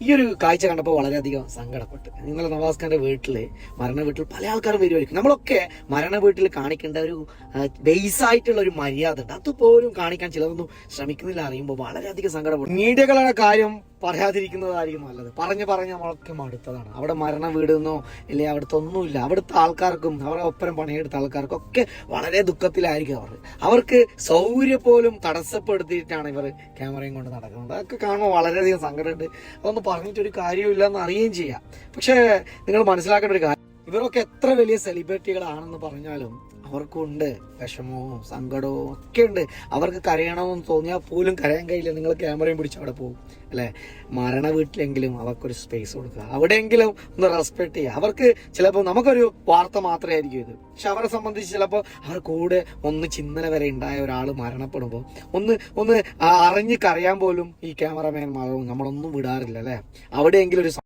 ഈ ഒരു കാഴ്ച കണ്ടപ്പോൾ വളരെയധികം സങ്കടപ്പെട്ടു. നിങ്ങൾ നവാസ് ഖാന്റെ വീട്ടിൽ മരണ വീട്ടിൽ പല ആൾക്കാരും വരുമായിരിക്കും. നമ്മളൊക്കെ മരണ വീട്ടിൽ കാണിക്കേണ്ട ഒരു ബേസായിട്ടുള്ള ഒരു മര്യാദ ഉണ്ട്. അതുപോലും കാണിക്കാൻ ചിലതൊന്നും ശ്രമിക്കുന്നില്ല അറിയുമ്പോൾ വളരെയധികം സങ്കടപ്പെട്ടു. മീഡിയകളുടെ കാര്യം പറയാതിരിക്കുന്നതായിരിക്കും നല്ലത്. പറഞ്ഞ് പറഞ്ഞ് നമ്മളൊക്കെ മടുത്തതാണ്. അവിടെ മരണ വീടുന്നോ ഇല്ലേ അവിടുത്തെ ഒന്നുമില്ല. അവിടുത്തെ ആൾക്കാർക്കും അവരുടെ ഒപ്പരം പണിയെടുത്ത ആൾക്കാർക്കും ഒക്കെ വളരെ ദുഃഖത്തിലായിരിക്കും അവർ. അവർക്ക് സൗകര്യം പോലും തടസ്സപ്പെടുത്തിയിട്ടാണ് ഇവർ ക്യാമറയും കൊണ്ട് നടക്കുന്നത്. അതൊക്കെ കാണുമ്പോൾ വളരെയധികം സങ്കടമുണ്ട്. അതൊന്നും പറഞ്ഞിട്ടൊരു കാര്യമില്ല എന്ന് അറിയുകയും ചെയ്യാം. പക്ഷേ നിങ്ങൾ മനസ്സിലാക്കേണ്ട ഒരു കാര്യം ഇവരൊക്കെ എത്ര വലിയ സെലിബ്രിറ്റികളാണെന്ന് പറഞ്ഞാലും അവർക്കുണ്ട് വിഷമവും സങ്കടവും ഒക്കെ ഉണ്ട്. അവർക്ക് കരയണമെന്ന് തോന്നിയാൽ പോലും കരയാൻ കഴിയില്ല. നിങ്ങൾ ക്യാമറയും പിടിച്ച് അവിടെ പോകും അല്ലേ? മരണ വീട്ടിലെങ്കിലും അവർക്കൊരു സ്പേസ് കൊടുക്കുക. അവിടെയെങ്കിലും ഒന്ന് റെസ്പെക്ട് ചെയ്യുക. അവർക്ക് ചിലപ്പോൾ നമുക്കൊരു വാർത്ത മാത്രമേ ആയിരിക്കും ഇത്. പക്ഷെ അവരെ സംബന്ധിച്ച് ചിലപ്പോൾ അവർ കൂടെ ഒന്ന് ചിന്തന വരെ ഉണ്ടായ ഒരാൾ മരണപ്പെടുമ്പോൾ ഒന്ന് ഒന്ന് അറിഞ്ഞ് കരയാൻ പോലും ഈ ക്യാമറമാൻമാരും നമ്മളൊന്നും വിടാറില്ല അല്ലേ? അവിടെയെങ്കിലും ഒരു